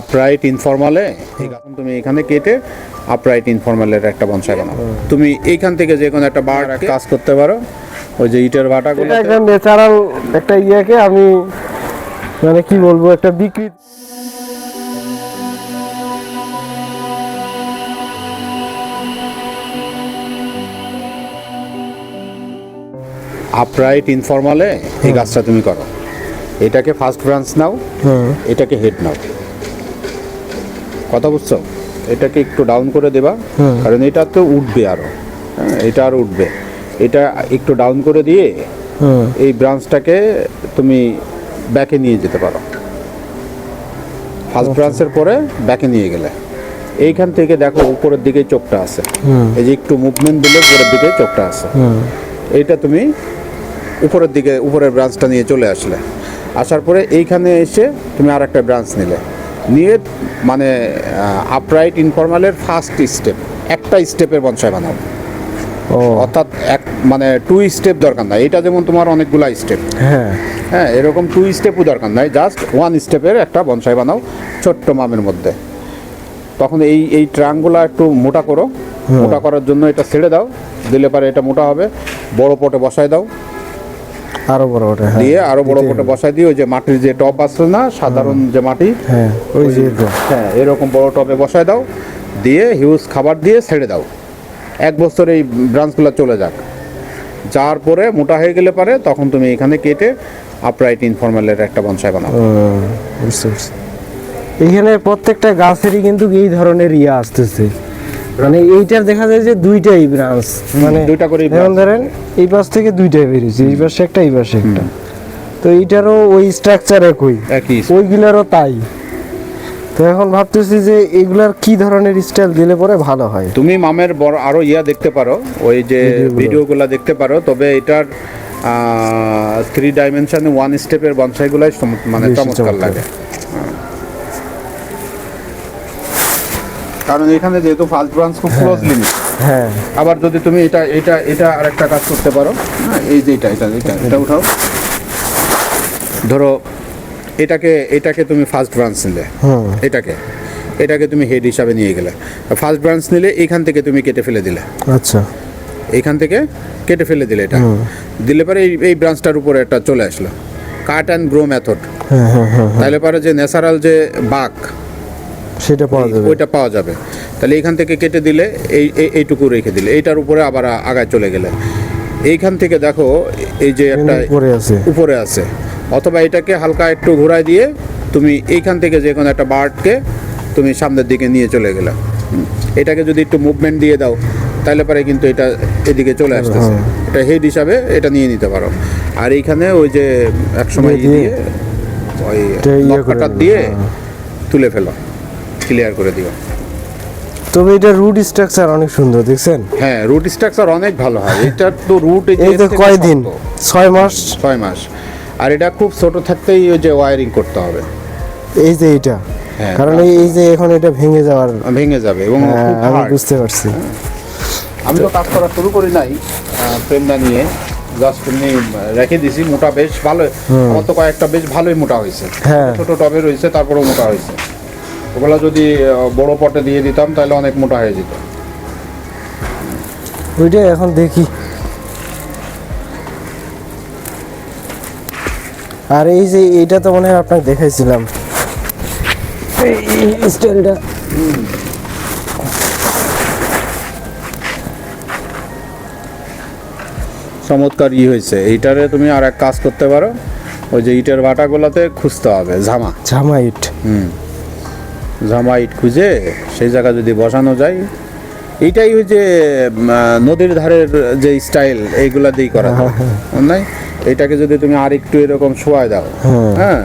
Upright ইনফরমালে এখন তুমি এখানে কেটে আপরাইট ইনফরমালের একটা বনসাই বানাও। তুমি এইখান থেকে যে কোনো একটা বার কাজ করতে পারো ওই যে ইটের ভাটাগুলো এটা একটা ন্যাচারাল একটা ইয়েকে আমি মানে কি বলব একটা বিকৃত আপরাইট ইনফরমালে এই গাছটা তুমি করো। এটাকে ফার্স্ট ব্রাঞ্চ নাও এটাকে হেড নাও। বুঝছ এটাকে একটু ডাউন করে দেবা কারণ এটা তো উঠবে আরও। হ্যাঁ, এটা আর উঠবে। এটা একটু ডাউন করে দিয়ে এই ব্রাঞ্চটাকে তুমি ব্যাকে নিয়ে যেতে পারো। ফার্স্ট ব্রাঞ্চের পরে ব্যাকে নিয়ে গেলে। এইখান থেকে দেখো উপরের দিকে চোখটা আছে। এই যে একটু মুভমেন্ট দিলে উপরের দিকে চোখটা আছে। এইটা তুমি উপরের দিকে উপরের ব্রাঞ্চটা নিয়ে চলে আসলে। আসার পরে এইখানে এসে তুমি আর একটা ব্রাঞ্চ নিলে। নিয়ে মানে আপরাইট ইনফরমালের ফার্স্ট স্টেপ একটা স্টেপের বনসাই বানাও। ও। অর্থাৎ এক মানে টু স্টেপ দরকার নাই। এটা যেমন তোমার অনেকগুলা স্টেপ হ্যাঁ। হ্যাঁ এরকম টু স্টেপও দরকার নাই। জাস্ট ওয়ান স্টেপের একটা বনসাই বানাও ছোট্ট মামের মধ্যে। তখন এই এই ট্রাঙ্গুলা একটু মোটা করো। মোটা করার জন্য এটা ছেড়ে দাও। দিলে পারে এটা মোটা হবে। বড় পটে বসায় দাও। আরও বড় ওটা হ্যাঁ। দিয়ে আরও বড় পটে হবে। দিয়ে ওই যে মাটির যে টপ আছে না সাধারণ যে মাটি হ্যাঁ ওই যে হ্যাঁ এরকম বড় টবে বসায় দাও দিয়ে হিউজ খাবার দিয়ে ছেড়ে দাও। এক বছর এই ব্রাঞ্চগুলো চলে যাক। যার পরে মোটা হয়ে গেলে পারে তখন তুমি এখানে কেটে আপরাইট ইনফরমালের একটা বনসাই বানাও। এখানে প্রত্যেকটা গাছেরই কিন্তু এই ধরনের ইয়ে আসতেছে। মানে এইটার দেখা যায় যে দুইটাই ব্রাঞ্চ মানে দুইটা করেই যেমন ধরেন এই পাশ থেকে দুইটাই বেরিয়েছে এই পাশে একটা এই পাশে একটা। তো এইটারও ওই স্ট্রাকচার একই একই ওইগুলারও তাই। তো এখন ভাবতেছি যে এগুলার কি ধরনের স্টাইল দিলে পরে ভালো হয়। তুমি মামের বড় আরও ইয়া দেখতে পারো ওই যে ভিডিওগুলো। দেখতে পারো তবে এটার থ্রি ডাইমেনশনে ওয়ান স্টেপের বনসাইগুলাই মানে চমৎকার। লাগে। কারণ এখানে যেহেতু ফার্স্ট ব্রাঞ্চ খুব ক্লোজলি হ্যাঁ। আবার যদি তুমি এটা এটা এটা আরেকটা কাজ করতে পারো হ্যাঁ, এই যে এটা এটা এটা এটা উঠাও। ধরো এটাকে এটাকে তুমি ফার্স্ট ব্রাঞ্চ নিলে এটাকে এটাকে তুমি হেড হিসাবে নিয়ে গেলে। ফার্স্ট ব্রাঞ্চ নিলে এইখান থেকে তুমি কেটে ফেলে দিলে। আচ্ছা। এখান থেকে কেটে ফেলে দিলে এটা। দিলে পরে এই ব্রাঞ্চটার উপরে একটা চলে আসলো। Cut and grow method. হ্যাঁ হ্যাঁ হ্যাঁ হ্যাঁ। তাহলে পরে যে ন্যাচারাল যে বাক সেটা পাওয়া যাবে। ওইটা পাওয়া যাবে। তাহলে এইখান থেকে কেটে দিলে এই এই- এইটুকু রেখে দিলে। এইটার উপরে আবার আগায় চলে গেলে। এইখান থেকে দেখো এই যে একটা উপরে আছে। উপরে আছে। অথবা এটাকে হালকা একটু ঘোরায় দিয়ে তুমি এইখান থেকে যে কোনো একটা বার্ডকে তুমি সামনের দিকে নিয়ে চলে গেলে। এটাকে যদি একটু মুভমেন্ট দিয়ে দাও তাহলে পরে কিন্তু এটা এদিকে চলে আসতেছে। এটা হেড হিসাবে এটা নিয়ে নিতে পারো। আর এইখানে ওই যে এক সময় দিয়ে ওই ইয়ে দিয়ে হ্যাঁ। তুলে ফেলো। ক্লিয়ার করে দিও। তবে এটা রুট স্ট্রাকচার অনেক সুন্দর দেখছেন? হ্যাঁ রুট স্ট্রাকচার অনেক ভালো হয়। এটার তো রুট এই তো কয়দিন? ছয় মাস? ছয় মাস। আর এটা খুব ছোট থাকতেই ওই যে ওয়ারিং করতে হবে। এই যে এইটা হ্যাঁ, কারণ এই যে এখন এটা ভেঙে যাওয়ার ভেঙে যাবে এবং হ্যাঁ, আমি বুঝতে পারছি। আমি তো কাজ করা শুরু করি নাই ফ্রেমটা নিয়ে। জাস্ট এমনি রেখে দিছি মোটা বেশ ভালো আমার তো কয়েকটা বেশ ভালোই মোটা হয়েছে। হ্যাঁ। ছোট টবে রয়েছে তারপরেও মোটা হয়েছে। ওগুলো যদি বড় পটে দিয়ে দিতাম তাহলে অনেক মোটা হয়ে যেত। ওইটাই এখন দেখি। আর এই যে এইটা তো মনে হয় আপনাকে দেখাইছিলাম। এই- স্টাইলটা। চমৎকার ই হয়েছে। এইটারে তুমি আর এক কাজ করতে পারো। ওই যে ইটের ভাটাগুলোতে খুঁজতে হবে ঝামা ইট। হুম। ঝামা ইট খুঁজে সেই জায়গা যদি বসানো যায় এইটাই ওই যে নদীর ধারের যে স্টাইল এইগুলা দিয়েই করা যায় নাই এটাকে যদি তুমি আর একটু এরকম শোয়ায় দাও হ্যাঁ। হ্যাঁ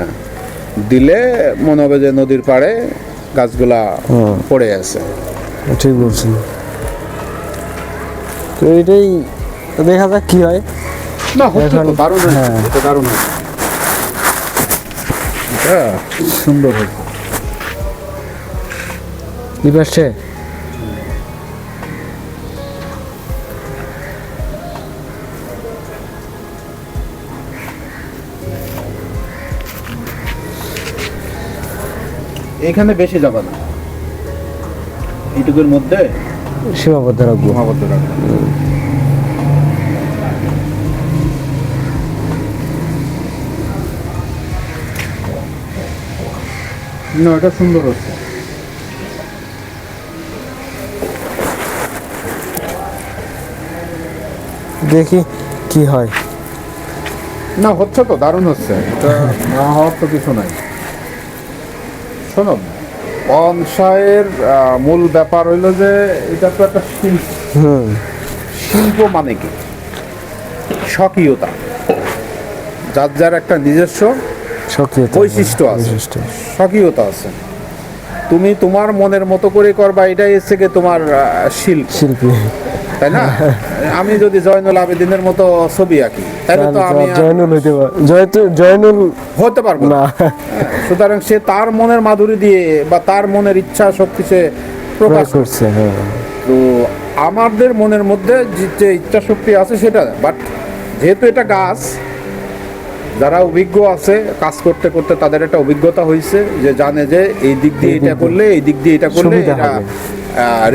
দিলে মনে হবে যে নদীর পাড়ে গাছগুলা পড়ে আছে। ঠিক বলছেন। তো এটাই দেখা যাক কি হয়। না হচ্ছে দারুণ হ্যাঁ। এটা দারুণ সুন্দর হয়েছে। কি পারছে এখানে বেশি যাবে না? এইটুকুর মধ্যে? সীমাবদ্ধ রাখব। সীমাবদ্ধ রাখবে। না এটা সুন্দর হচ্ছে। দেখি কি হয়। না হচ্ছে তো দারুণ হচ্ছে। এটা না হওয়ার তো কিছু নাই। শোনো বনসাইয়ের মূল ব্যাপার হইল যে এটা তো একটা শিল্প। শিল্প মানে কি? স্বকীয়তা। যার যার একটা নিজস্ব বৈশিষ্ট্য আছে। স্বকীয়তা আছে। তুমি তোমার মনের মতো করে করবা এটাই এসে গিয়ে তোমার শিল্প। শিল্পী। তাই না? আমি যদি জয়নুল আবেদিনের মতো ছবি আঁকি তাহলে তো আমি জয়নুল হইতে জয়নুল হতে পারব না। হ্যাঁ, সুতরাং সে তার মনের মাধুরী দিয়ে বা তার মনের ইচ্ছা শক্তি সে প্রকাশ করছে হ্যাঁ। তো আমাদের মনের মধ্যে যে- যে ইচ্ছা শক্তি আছে সেটা বাট যেহেতু এটা গাছ যারা অভিজ্ঞ আছে কাজ করতে করতে তাদের একটা অভিজ্ঞতা হয়েছে যে জানে যে এই দিক দিয়ে এটা করলে এই দিক দিয়ে এটা করলে এটা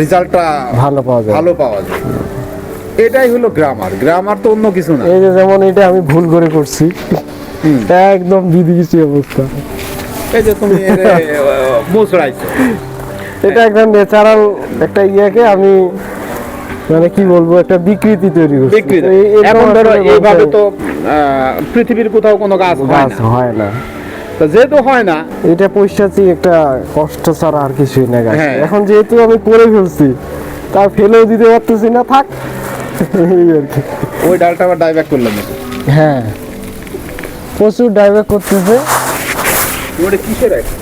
রেজাল্টটা ভালো পাওয়া যায়। ভালো পাওয়া যায়। এটাই হলো গ্রামার গ্রামার তো অন্য কিছু না। এই যে যেমন এটা আমি ভুল করে করছি একদম দিদি কিছু অবস্থা। এই যে তুমি মুসড়াইছো এটা একদম ন্যাচারাল একটা ইয়াকে আমি মানে কি বলব একটা বিকৃতি তৈরি এরকম এখন ধরো এইভাবে তো পৃথিবীর কোথাও কোনো গাছ হয় গাছ না। হয় না। তো যেহেতু হয় না এটা পৈশাচি একটা কষ্ট ছাড়া আর কিছুই না গাছ। হ্যাঁ। এখন যেহেতু আমি করে ফেলছি তা ফেলেও দিতে পারতেছি না থাক। এই আর কি। ওই ডালটা আবার ডাইব্যাক করলাম। হ্যাঁ। প্রচুর ডাইভার করতেছে। ওটা কিসের একটা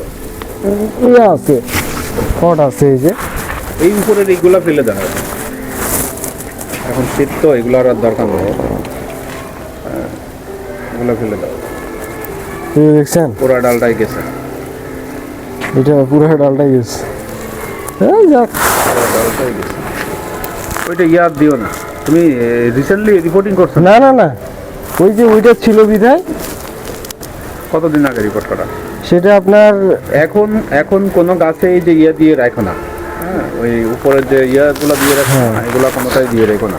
ইয়ে আছে। কট আছে এই যে। এই উপরের এইগুলা ফেলে দেওয়া। এখন শীত তো এগুলো আর দরকার নেই। এগুলো ফেলে দাও। এই দেখছেন? পুরো ডালটাই গেছে। এটা পুরো ডালটাই গেছে। এই যাক। ডালটাই গেছে। ওইটা ইয়াদ দিও না। তুমি রিসেন্টলি রিপোর্টিং করছ না? না না ওই যে ওইটা ছিল বিধায়। কতদিন আগে রিপোর্ট করা? সেটা আপনার এখন এখন কোনো গাছে এই যে ইয়ে দিয়ে রাখো না। হ্যাঁ ওই উপরের যে ইয়াগুলো দিয়ে রাখো হ্যাঁ। না এগুলো কোনোটাই দিয়ে রেখো না।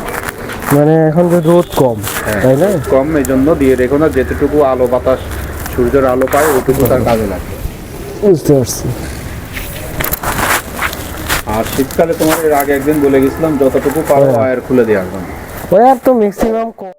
মানে এখন যে রোদ কম হ্যাঁ, তাই না? কম এই জন্য দিয়ে রেখো না যেটুকু আলো বাতাস সূর্যের আলো পায় ওটুকু তার কাজে লাগে। বুঝতে পারছি। আর শীতকালে তোমার এর আগে একদিন বলে গেছিলাম যতটুকু পারো ওয়্যার খুলে দিয়ে আসবেন ওয়্যার তো ম্যাক্সিমাম কম।